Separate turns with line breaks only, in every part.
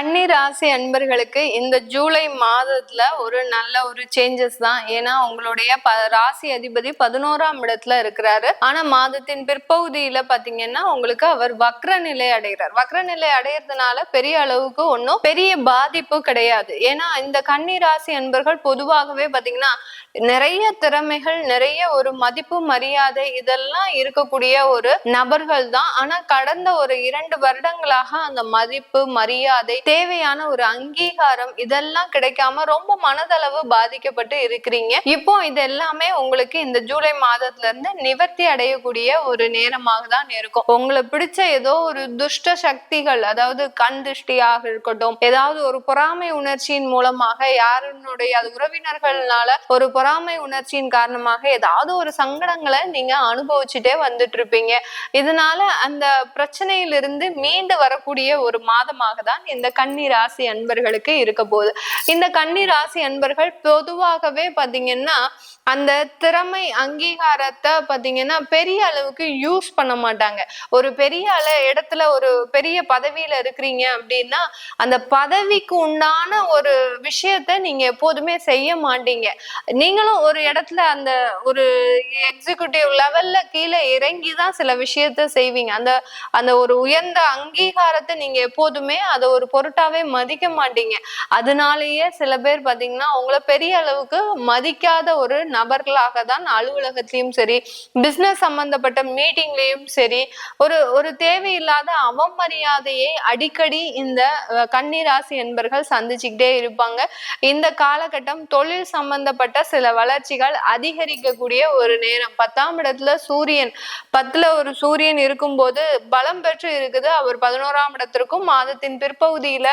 கன்னி ராசி அன்பர்களுக்கு இந்த ஜூலை மாதத்துல ஒரு நல்ல ஒரு சேஞ்சஸ் தான். ஏன்னா உங்களுடைய ப ராசி அதிபதி பதினோராம் இடத்துல இருக்கிறாரு. ஆனா மாதத்தின் பிற்பகுதியில பாத்தீங்கன்னா உங்களுக்கு அவர் வக்ர நிலை அடைகிறார். வக்ர நிலை அடையிறதுனால பெரிய அளவுக்கு ஒன்றும் பெரிய பாதிப்பு கிடையாது. ஏன்னா இந்த கன்னி ராசி அன்பர்கள் பொதுவாகவே பாத்தீங்கன்னா நிறைய திறமைகள் நிறைய ஒரு மதிப்பு மரியாதை இதெல்லாம் இருக்கக்கூடிய ஒரு நபர்கள் தான். ஆனா கடந்த ஒரு இரண்டு வருடங்களாக அந்த மதிப்பு மரியாதை தேவையான ஒரு அங்கீகாரம் இதெல்லாம் கிடைக்காம ரொம்ப மனதளவு பாதிக்கப்பட்டு இருக்கிறீங்க. இப்போ இது எல்லாமே உங்களுக்கு இந்த ஜூலை மாதத்துல இருந்து நிவர்த்தி அடையக்கூடிய ஒரு நேரமாக தான் இருக்கும். உங்களை பிடிச்ச ஏதோ ஒரு துஷ்ட சக்திகள் அதாவது கண் திருஷ்டியாக இருக்கட்டும் ஏதாவது ஒரு பொறாமை உணர்ச்சியின் மூலமாக யாருனுடைய அது உறவினர்கள்னால ஒரு பொறாமை உணர்ச்சியின் காரணமாக ஏதாவது ஒரு சங்கடங்களை நீங்க அனுபவிச்சுட்டே வந்துட்டு இருப்பீங்க இதனால அந்த பிரச்சனையிலிருந்து மீண்டு வரக்கூடிய ஒரு மாதமாக தான் இந்த கன்னி ராசி அன்பர்களுக்கு இருக்க போகுது. இந்த கன்னி ராசி அன்பர்கள் பொதுவாகவே பாத்தீங்கன்னா அந்த திறமை அங்கீகாரத்தை பார்த்தீங்கன்னா பெரிய அளவுக்கு யூஸ் பண்ண மாட்டாங்க. ஒரு பெரிய அள இடத்துல ஒரு பெரிய பதவியில இருக்கிறீங்க அப்படின்னா அந்த பதவிக்கு உண்டான ஒரு விஷயத்த நீங்க எப்போதுமே செய்ய மாட்டீங்க. நீங்களும் ஒரு இடத்துல அந்த ஒரு எக்ஸிக்யூட்டிவ் லெவல்ல கீழே இறங்கி தான் சில விஷயத்த செய்வீங்க. அந்த அந்த ஒரு உயர்ந்த அங்கீகாரத்தை நீங்க எப்போதுமே அதை ஒரு பொருட்டாவே மதிக்க மாட்டீங்க. அதனாலேயே சில பேர் பார்த்தீங்கன்னா உங்களை பெரிய அளவுக்கு மதிக்காத ஒரு நபர்களாக தான் அலுவலகத்திலையும் சரி பிசினஸ் சம்பந்தப்பட்ட மீட்டிங்லயும் சரி ஒரு ஒரு தேவையில்லாத அவமரியாதையை அடிக்கடி இந்த கன்னிராசி என்பர்கள் சந்திச்சுக்கிட்டே இருப்பாங்க. இந்த காலகட்டம் தொழில் சம்பந்தப்பட்ட சில வளர்ச்சிகள் அதிகரிக்கக்கூடிய ஒரு நேரம். பத்தாம் இடத்துல சூரியன் பத்துல ஒரு சூரியன் இருக்கும்போது பலம் பெற்று இருக்குது. அவர் பதினோராம் இடத்திற்கும் மாதத்தின் பிற்பகுதியில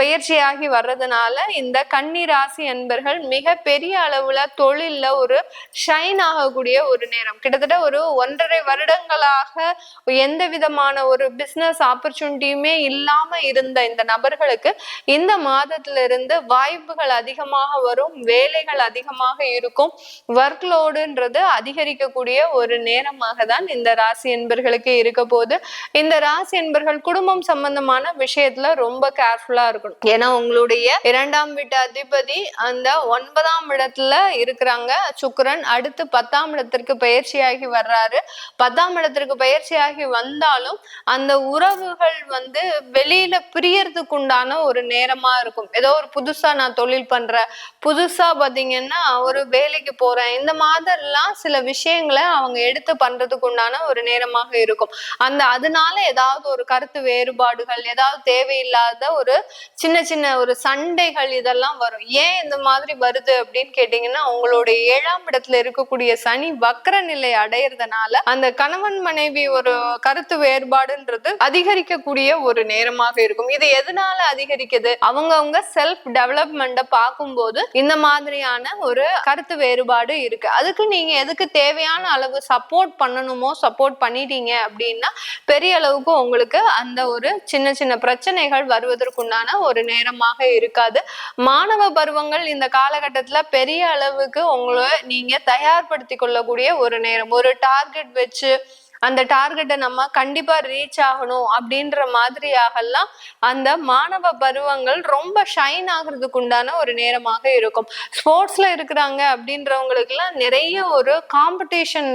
பயிற்சியாகி வர்றதுனால இந்த கன்னி ராசி என்பர்கள் மிக பெரிய அளவுல தொழில் தொழில்ல ஒரு ஷைன் ஆகக்கூடிய ஒரு நேரம். கிட்டத்தட்ட ஒரு ஒன்றரை வருடங்களாக எந்த விதமான ஒரு பிசினஸ் ஆப்பர்ச்சுனிட்டியுமே இல்லாம இருந்த இந்த நபர்களுக்கு இந்த மாதத்துல இருந்து வாய்ப்புகள் அதிகமாக வரும் வேலைகள் அதிகமாக இருக்கும் ஒர்க் லோடுன்றது அதிகரிக்கக்கூடிய ஒரு நேரமாக தான் இந்த ராசி என்பர்களுக்கு இருக்க போது. இந்த ராசி என்பர்கள் குடும்பம் சம்பந்தமான விஷயத்துல ரொம்ப கேர்ஃபுல்லா இருக்கணும். ஏன்னா உங்களுடைய இரண்டாம் வீட்டு அதிபதி அந்த ஒன்பதாம் இடத்துல இருக்கிறாங்க. சுக்கிரன் அடுத்து பத்தாம் இடத்திற்கு பயிற்சியாகி வர்றாரு. பத்தாம் இடத்திற்கு பயிற்சியாகி வந்தாலும் அந்த உறவுகள் வந்து வெளியில பிரியறதுக்கு உண்டான ஒரு நேரமா இருக்கும். ஏதோ ஒரு புதுசா நான் தொழில் பண்றேன். புதுசா பாத்தீங்கன்னா ஒரு வேலைக்கு போறேன். இந்த மாதிரிலாம் சில விஷயங்களை அவங்க எடுத்து பண்றதுக்கு உண்டான ஒரு நேரமாக இருக்கும். அந்த அதனால ஏதாவது ஒரு கருத்து வேறுபாடுகள் ஏதாவது தேவையில்லாத ஒரு சின்ன சின்ன ஒரு சண்டைகள் இதெல்லாம் வரும். ஏன் இந்த மாதிரி வருது அப்படின்னு கேட்டீங்கன்னா உங்களுடைய ஏழாம் இடத்துல இருக்கக்கூடிய சனி வக்கர நிலை அடையிறதுனால அந்த கணவன் மனைவி ஒரு கருத்து வேறுபாடுன்றது அதிகரிக்கக்கூடிய ஒரு நேரமாக இருக்கும். இது எதனால அதிகரிக்குது? அவங்கவங்க செல்ஃப் டெவலப்மெண்ட்டை பார்க்கும்போது இந்த மாதிரியான ஒரு கருத்து வேறுபாடு இருக்கு. அதுக்கு நீங்க எதுக்கு தேவையான அளவு சப்போர்ட் பண்ணணுமோ சப்போர்ட் பண்ணிட்டீங்க அப்படின்னா பெரிய அளவுக்கு உங்களுக்கு அந்த ஒரு சின்ன சின்ன பிரச்சனைகள் வருவதற்குண்டான ஒரு நேரமாக இருக்காது. மாணவ பருவங்கள் இந்த காலகட்டத்துல பெரிய அளவுக்கு உங்களை நீங்க தயார்படுத்தி கொள்ளக்கூடிய ஒரு நேரம் ஒரு டார்கெட் வச்சு அந்த டார்கெட்டை நம்ம கண்டிப்பா ரீச் ஆகணும் அப்படின்ற மாதிரியாகலாம் அந்த மாணவ பருவங்கள் ரொம்ப ஷைன் ஆகுறதுக்கு உண்டான ஒரு நேரமாக இருக்கும். ஸ்போர்ட்ஸ்ல இருக்கிறாங்க அப்படின்றவங்களுக்குலாம் நிறைய ஒரு காம்படிஷன்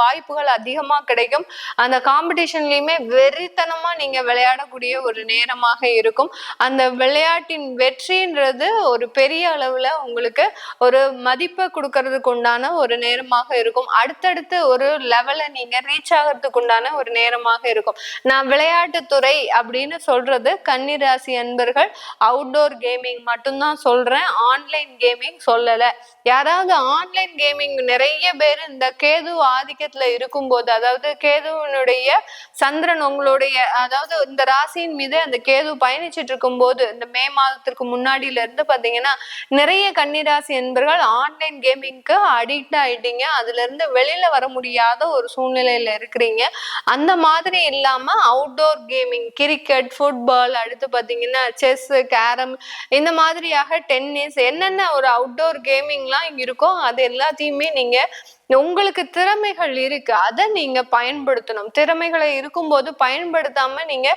வாய்ப்புகள் அதிகமா கிடைக்கும். அந்த காம்படிஷன்லயுமே வெறித்தனமா நீங்க விளையாடக்கூடிய ஒரு நேரமாக இருக்கும். அந்த விளையாட்டின் வெற்றின்றது ஒரு பெரிய அளவுல உங்களுக்கு ஒரு மதிப்பை கொடுக்கறதுக்கு உண்டான ஒரு நேரமாக இருக்கும். அடுத்தடுத்து ஒரு லெவலை நீங்க ரீச் ஆகிறதுக்கு உண்டான ஒரு நேரமாக இருக்கும். நான் விளையாட்டுத்துறை அப்படின்னு சொல்றது கன்னிராசி அன்பர்கள் அவுட்டோர் கேமிங் மட்டும்தான் சொல்றேன். ஆன்லைன் கேமிங் சொல்லல. யாராவது ஆன்லைன் கேமிங் நிறைய பேர் இந்த கேது ஆதிக்கத்துல இருக்கும்போது அதாவது கேதுவனுடைய சந்திரன் உங்களுடைய அதாவது இந்த ராசியின் மீது அந்த கேது பயணிச்சிட்டு இருக்கும்போது இந்த மே மாதத்திற்கு முன்னாடியில இருந்து பாத்தீங்கன்னா நிறைய கன்னிராசி என்பர்கள் ஆன்லைன் கேமிங்க்கு அடிக்ட் ஆயிட்டீங்க. அதுல இருந்து வெளியில வர முடியாத ஒரு சூழ்நிலையில இருக்கிறீங்க. அந்த மாதிரி இல்லாம அவுட்டோர் கேமிங் கிரிக்கெட் ஃபுட்பால் அடுத்து பாத்தீங்கன்னா செஸ் கேரம் இந்த மாதிரியாக டென்னிஸ் என்னென்ன ஒரு அவுட்டோர் கேமிங்லாம் இருக்கோ அது எல்லாத்தையுமே நீங்க உங்களுக்கு திறமைகள் இருக்கு. அதை நீங்க பயன்படுத்தணும். திறமைகளை இருக்கும்போது பயன்படுத்தாம நீங்க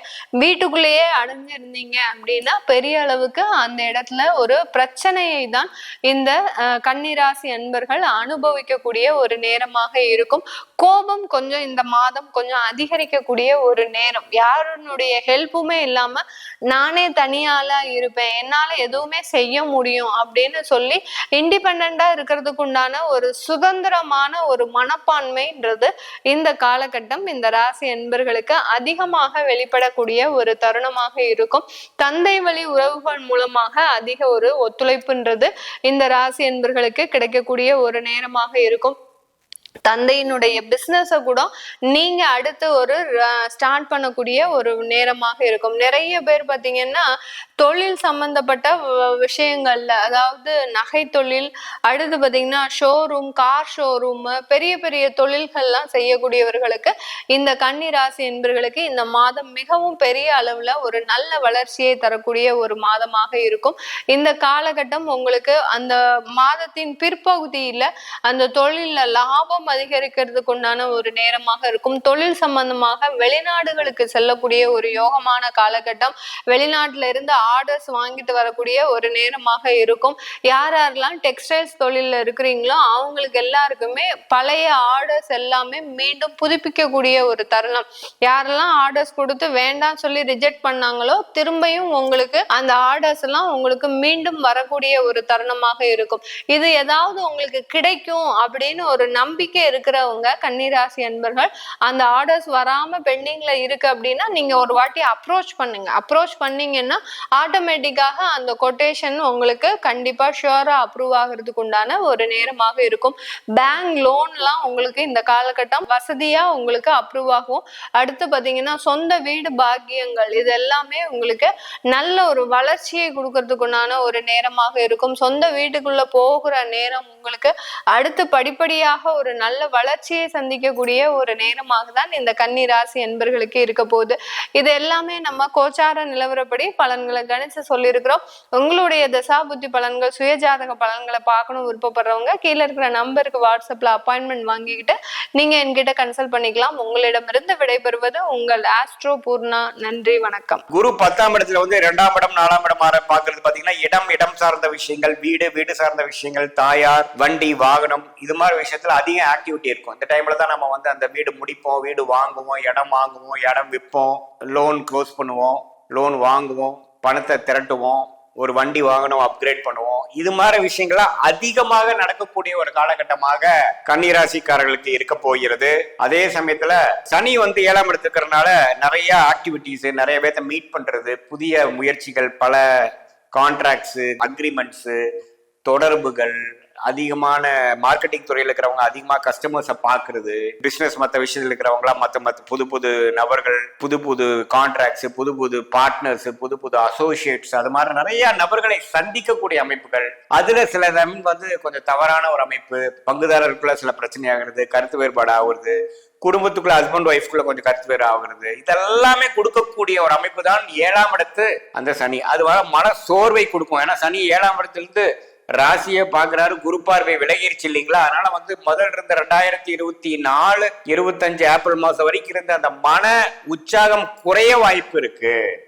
வீட்டுக்குள்ளேயே அடைஞ்சிருந்தீங்க அப்படின்னா பெரிய அளவுக்கு அந்த இடத்துல ஒரு பிரச்சனையை தான் இந்த கன்னிராசி அன்பர்கள் அனுபவிக்கக்கூடிய ஒரு நேரமாக இருக்கும். கோபம் கொஞ்சம் இந்த மாதம் கொஞ்சம் அதிகரிக்கக்கூடிய ஒரு நேரம். யாருனுடைய ஹெல்ப்புமே இல்லாம நானே தனியாளா இருப்பேன். என்னால எதுவுமே செய்ய முடியும் அப்படின்னு சொல்லி இண்டிபெண்டா இருக்கிறதுக்கு உண்டான ஒரு சுதந்திரமான ஒரு மனப்பான்மைன்றது இந்த காலகட்டம். இந்த ராசி என்பர்களுக்கு அதிகமாக வெளிப்படக்கூடிய ஒரு தருணமாக இருக்கும். தந்தை வழி உறவுகள் மூலமாக அதிக ஒரு ஒத்துழைப்புன்றது இந்த ராசி என்பர்களுக்கு கிடைக்கக்கூடிய ஒரு நேரமாக இருக்கும். தந்தையினுடைய பிஸ்னஸை கூட நீங்க அடுத்து ஒரு ஸ்டார்ட் பண்ணக்கூடிய ஒரு நேரமாக இருக்கும். நிறைய பேர் பார்த்தீங்கன்னா தொழில் சம்பந்தப்பட்ட வ- விஷயங்கள்ல அதாவது நகை தொழில் அடுத்து பார்த்தீங்கன்னா ஷோரூம் கார் ஷோரூம் பெரிய பெரிய தொழில்கள்லாம் செய்யக்கூடியவர்களுக்கு இந்த கன்னி ராசி என்பவர்களுக்கு இந்த மாதம் மிகவும் பெரிய அளவில் ஒரு நல்ல வளர்ச்சியை தரக்கூடிய ஒரு மாதமாக இருக்கும். இந்த காலகட்டம் உங்களுக்கு அந்த மாதத்தின் பிற்பகுதியில அந்த தொழிலில் லாபம் அதிகரிக்கிறதுக்கு உண்டான ஒரு நேரமாக இருக்கும். தொழில் சம்பந்தமாக வெளிநாடுகளுக்கு செல்லக்கூடிய ஒரு யோகமான காலகட்டம் வெளிநாட்டுல இருந்து ஆர்டர்ஸ் வாங்கிட்டு வரக்கூடிய ஒரு நேரமாக இருக்கும். யார் யாரெல்லாம் டெக்ஸ்டைல்ஸ் தொழிலில் இருக்கிறீங்களோ அவங்களுக்கு எல்லாருக்குமே பழைய ஆர்டர்ஸ் எல்லாமே மீண்டும் புதுப்பிக்கக்கூடிய ஒரு தருணம். யாரெல்லாம் ஆர்டர்ஸ் கொடுத்து வேண்டாம் சொல்லி ரிஜெக்ட் பண்ணாங்களோ திரும்பியும் உங்களுக்கு அந்த ஆர்டர்ஸ் எல்லாம் உங்களுக்கு மீண்டும் வரக்கூடிய ஒரு தருணமாக இருக்கும். இது ஏதாவது உங்களுக்கு கிடைக்கும் அப்படின்னு ஒரு நம்பிக்கை இருக்கிறவங்க கன்னிராசி அன்பர்கள் அந்த ஆர்டர்ஸ் வராம பெண்டிங்ல இருக்கு அப்படின்னா நீங்க ஒரு வாட்டி அப்ரோச் பண்ணுங்க. அப்ரோச் பண்ணீங்கன்னா ஆட்டோமேட்டிக்காக அந்த கொட்டேஷன் உங்களுக்கு கண்டிப்பா ஷுவரா அப்ரூவ் ஆகிறதுக்கு உண்டான ஒரு நேரமாக இருக்கும். பேங்க் லோன்லாம் உங்களுக்கு இந்த காலகட்டம் வசதியா உங்களுக்கு அப்ரூவ் ஆகும். அடுத்து பாத்தீங்கன்னா சொந்த வீடு பாக்கியங்கள் இது எல்லாமே உங்களுக்கு நல்ல ஒரு வளர்ச்சியை கொடுக்கறதுக்குண்டான ஒரு நேரமாக இருக்கும். சொந்த வீட்டுக்குள்ள போகிற நேரம் உங்களுக்கு அடுத்து படிப்படியாக ஒரு நல்ல வளர்ச்சியை சந்திக்கக்கூடிய ஒரு நேரமாக தான் இந்த கன்னி ராசி என்பர்களுக்கு இருக்க போகுது. இது எல்லாமே நம்ம கோச்சார நிலவரப்படி பலன்களை கணிச்சு சொல்லியிருக்கிறோம். உங்களுடைய தசா புத்தி பலன்கள் சுயஜாதக பலன்களை பார்க்கணும் விருப்பப்படுறவங்க கீழே இருக்கிற நம்பருக்கு வாட்ஸ்அப்ல அப்பாயின்மெண்ட் வாங்கிக்கிட்டு நீங்க என்கிட்ட கன்சல்ட் பண்ணிக்கலாம். உங்களிடமிருந்து விடைபெறுவது உங்கள் ஆஸ்ட்ரோ பூர்ணா. நன்றி வணக்கம்.
குரு பத்தாம் இடத்துல வந்து இரண்டாம் இடம் நாலாம் இடம் பாக்குறது பாத்தீங்கன்னா இடம் இடம் சார்ந்த விஷயங்கள் வீடு வீடு சார்ந்த விஷயங்கள் தாயார் வண்டி வாகனம் இது மாதிரி விஷயத்துல அதிக ஆக்டிவிட்டி இருக்கும். இந்த டைம்ல தான் நம்ம வந்து அந்த வீடு முடிப்போம் வீடு வாங்குவோம் இடம் வாங்குவோம் இடம் விற்போம் லோன் க்ளோஸ் பண்ணுவோம் லோன் வாங்குவோம் பணத்தை திரட்டுவோம் ஒரு வண்டி வாங்கணும் அப்கிரேட் பண்ணுவோம். இது மாதிரி விஷயங்கள்லாம் அதிகமாக நடக்கக்கூடிய ஒரு காலகட்டமாக கன்னிராசிக்காரர்களுக்கு இருக்க போகிறது. அதே சமயத்துல சனி வந்து ஏழாம் எடுத்துக்கிறதுனால நிறைய ஆக்டிவிட்டிஸ் நிறைய பேர்த்த மீட் பண்றது புதிய முயற்சிகள் பல கான்ட்ராக்ட்ஸ் அக்ரிமெண்ட்ஸ் தொடர்புகள் அதிகமான மார்க்கெட்டிங் துறையில் இருக்கிறவங்க அதிகமாக கஸ்டமர்ஸை பார்க்கறது பிஸ்னஸ் மற்ற விஷயத்தில் இருக்கிறவங்களாம் மற்ற மற்ற புது புது நபர்கள் புது புது கான்ட்ராக்ட்ஸ் புது புது பார்ட்னர்ஸ் புது புது அசோசியேட்ஸ் அது மாதிரி நிறைய நபர்களை சந்திக்கக்கூடிய அமைப்புகள். அதில் சில வந்து கொஞ்சம் தவறான ஒரு அமைப்பு பங்குதாரருக்குள்ள சில பிரச்சனை ஆகிறது கருத்து வேறுபாடு ஆகுறது குடும்பத்துக்குள்ள ஹஸ்பண்ட் ஒய்ஃப்குள்ள கொஞ்சம் கருத்து வேறு ஆகுறது. இதெல்லாமே கொடுக்கக்கூடிய ஒரு அமைப்பு தான் ஏழாம் இடத்து அந்த சனி. அது வர மன சோர்வை கொடுக்கும். ஏன்னா சனி ஏழாம் இடத்திலிருந்து ராசியை பாக்குறாரு குரு பார்வை விலகிருச்சு இல்லைங்களா? அதனால வந்து முதல் இருந்த ரெண்டாயிரத்தி இருபத்தி நாலு இருபத்தஞ்சு ஏப்ரல் மாசம் வரைக்கும் இருந்த அந்த மன உற்சாகம் குறைய வாய்ப்பு இருக்கு.